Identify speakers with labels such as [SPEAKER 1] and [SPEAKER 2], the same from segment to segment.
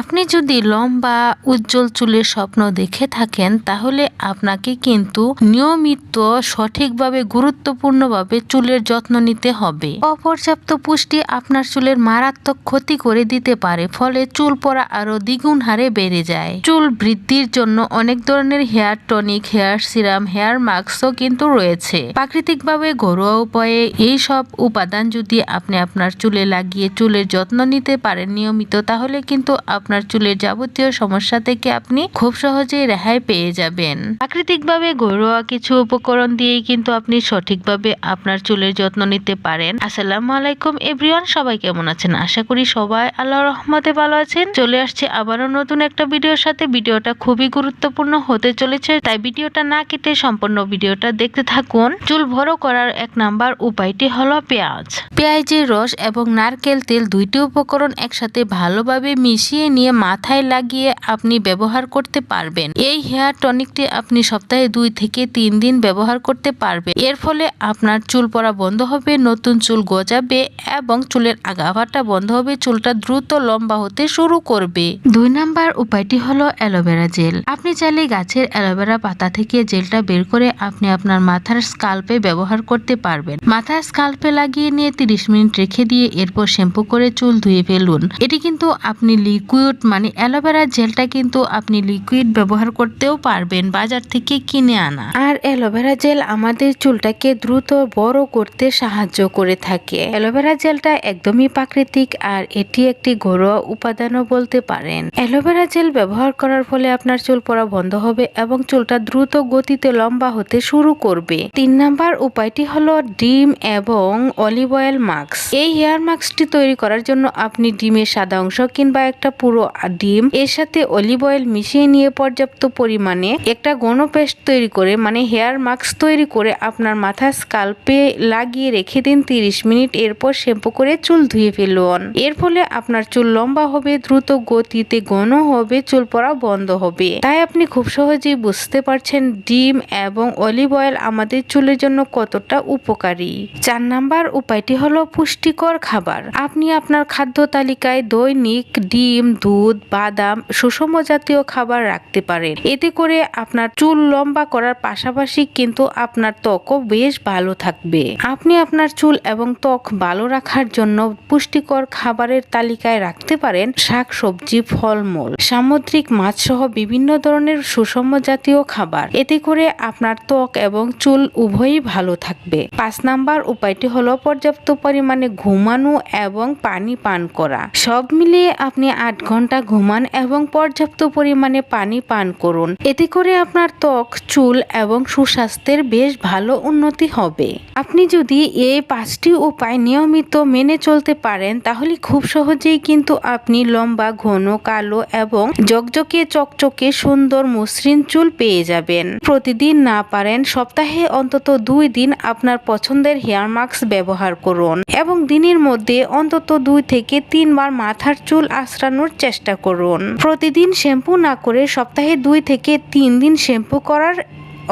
[SPEAKER 1] আপনি যদি লম্বা, উজ্জ্বল চুলের স্বপ্ন দেখে থাকেন, তাহলে আপনাকে কিন্তু নিয়মিত সঠিকভাবে, গুরুত্বপূর্ণভাবে চুলের যত্ন নিতে হবে। অপর্যাপ্ত পুষ্টি আপনার চুলের মারাত্মক ক্ষতি করে দিতে পারে, ফলে চুল পড়া আরও দ্বিগুণ হারে বেড়ে যায়। চুল বৃদ্ধির জন্য অনেক ধরনের hair tonic, hair serum, hair মাস্কও কিন্তু রয়েছে। প্রাকৃতিকভাবে ঘরোয়া উপায়ে এই সব উপাদান যদি আপনি আপনার চুলে লাগিয়ে চুলের যত্ন নিতে পারেন নিয়মিত, তাহলে কিন্তু আপনার চুলের যাবতীয় সমস্যা থেকে আপনি খুব সহজেই রেহাই পেয়ে যাবেন। প্রাকৃতিকভাবে ঘরোয়া কিছু উপকরণ দিয়েই কিন্তু আপনি সঠিকভাবে আপনার চুলের যত্ন নিতে পারেন। আসসালামু আলাইকুম এভরিওয়ান, সবাই কেমন আছেন? আশা করি সবাই আল্লাহ রহমতে ভালো আছেন। চলে আসছে আবারও নতুন একটা ভিডিওর সাথে। ভিডিওটা খুবই গুরুত্বপূর্ণ হতে চলেছে, তাই ভিডিওটা না কেটে সম্পূর্ণ ভিডিওটা দেখতে থাকুন। চুল ভরো করার এক নাম্বার উপায়টি হলো পেঁয়াজ। পেঁয়াজের রস এবং নারকেল তেল দুইটি উপকরণ একসাথে ভালোভাবে মিশিয়ে নিয়ে মাথায় লাগিয়ে আপনি ব্যবহার করতে পারবেন। এই হেয়ার টনিকটি আপনি সপ্তাহে দুই থেকে তিন দিন ব্যবহার করতে পারবেন। এর ফলে আপনার চুল পড়া বন্ধ হবে, নতুন চুল গজাবে এবং চুলের আগাভাটা বন্ধ হবে, চুলটা দ্রুত লম্বা হতে শুরু করবে। দুই নাম্বার উপায়টি হলো অ্যালোভেরা জেল। আপনি চাইলে গাছের অ্যালোভেরা পাতা থেকে জেলটা বের করে আপনি আপনার মাথার স্কাল্পে ব্যবহার করতে পারবেন। মাথার স্কাল্পে লাগিয়ে নিয়ে তিরিশ মিনিট রেখে দিয়ে এরপর শ্যাম্পু করে চুল ধুয়ে ফেলুন। এটি কিন্তু আপনি লিকুইড মানে অ্যালোভেরা জেলটা কিন্তু আপনি লিকুইড ব্যবহার করতেও পারবেন বাজার থেকে কিনে আনা। আর অ্যালোভেরা জেল আমাদের চুলটাকে দ্রুত বড় করতে সাহায্য করে থাকে। অ্যালোভেরা জেলটা একদমই প্রাকৃতিক আর এটি একটি ঘরোয়া উপাদানও বলতে পারেন। অ্যালোভেরা জেল ব্যবহার করার ফলে আপনার চুল পড়া বন্ধ হবে এবং চুলটা দ্রুত গতিতে লম্বা হতে শুরু করবে। তিন নাম্বার উপায়টি হলো ডিম এবং অলিভ অয়েল মাস্ক। এই হেয়ার মাস্কটি তৈরি করার জন্য আপনি ডিমের সাদা অংশ কিংবা একটা পুরো ডিম, এর সাথে অলিভ অয়েল মিশিয়ে নিয়ে পর্যাপ্ত পরিমাণে একটা গণ পেস্ট তৈরি করে মানে হেয়ার মাস্ক তৈরি করে আপনার মাথার স্কাল্পে লাগিয়ে রেখে দিন তিরিশ মিনিট, এরপর শ্যাম্পু করে চুল ধুয়ে ফেলুন। এর ফলে আপনার চুল লম্বা হবে, দ্রুত গতিতে ঘন হবে, চুল পড়া বন্ধ হবে। তাই আপনি খুব সহজেই বুঝতে পারছেন ডিম এবং অলিভ অয়েল আমাদের চুলের জন্য কতটা উপকারী। চার নাম্বার উপায়টি হলো পুষ্টিকর খাবার। আপনি আপনার খাদ্য তালিকায় দৈনিক ডিম দুধ, বাদাম সুষম জাতীয় খাবার রাখতে পারেন। এতে করে আপনার চুল লম্বা করার পাশাপাশি কিন্তু আপনার ত্বকও বেশ ভালো থাকবে। আপনি আপনার চুল এবং ত্বক ভালো রাখার জন্য পুষ্টিকর খাবারের তালিকায় রাখতে পারেন শাক সবজি ফলমূল, সামুদ্রিক মাছ সহ বিভিন্ন ধরনের সুষম জাতীয় খাবার। এতে করে আপনার ত্বক এবং চুল উভয়ই ভালো থাকবে। পাঁচ নাম্বার উপায়টি হলো পর্যাপ্ত পরিমাণে ঘুমানো এবং পানি পান করা। সব মিলিয়ে আপনি আট ঘণ্টা ঘুমান এবং পর্যাপ্ত পরিমাণে পানি পান করুন। এতে করে আপনার ত্বক, চুল এবং সুস্বাস্থ্যের বেশ ভালো উন্নতি হবে। আপনি যদি এই পাঁচটি উপায় নিয়মিত মেনে চলতে পারেন, তাহলে খুব সহজেই কিন্তু আপনি লম্বা, ঘন, কালো এবং জকজকে চকচকে সুন্দর মসৃণ চুল পেয়ে যাবেন। প্রতিদিন না পারেন সপ্তাহে অন্তত দুই দিন আপনার পছন্দের হেয়ার মাস্ক ব্যবহার করুন এবং দিনের মধ্যে অন্তত দুই থেকে তিনবার মাথার চুল আশ্রানোর চেষ্টা করুন। প্রতিদিন শ্যাম্পু না করে সপ্তাহে দুই থেকে তিন দিন শ্যাম্পু করার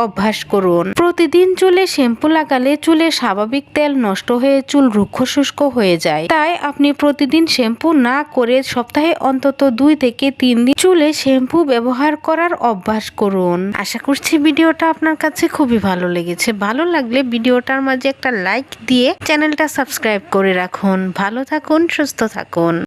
[SPEAKER 1] অভ্যাস করুন। প্রতিদিন চুলে শ্যাম্পু লাগালে চুলে স্বাভাবিক তেল নষ্ট হয়ে চুল রুক্ষ শুষ্ক হয়ে যায়। তাই আপনি প্রতিদিন শ্যাম্পু না করে সপ্তাহে অন্তত দুই থেকে তিন দিন চুলে শ্যাম্পু ব্যবহার করার অভ্যাস করুন। আশা করছি ভিডিওটা আপনার কাছে খুবই ভালো লেগেছে। ভালো লাগলে ভিডিওটার মাঝে একটা লাইক দিয়ে চ্যানেলটা সাবস্ক্রাইব করে রাখুন। ভালো থাকুন, সুস্থ থাকুন।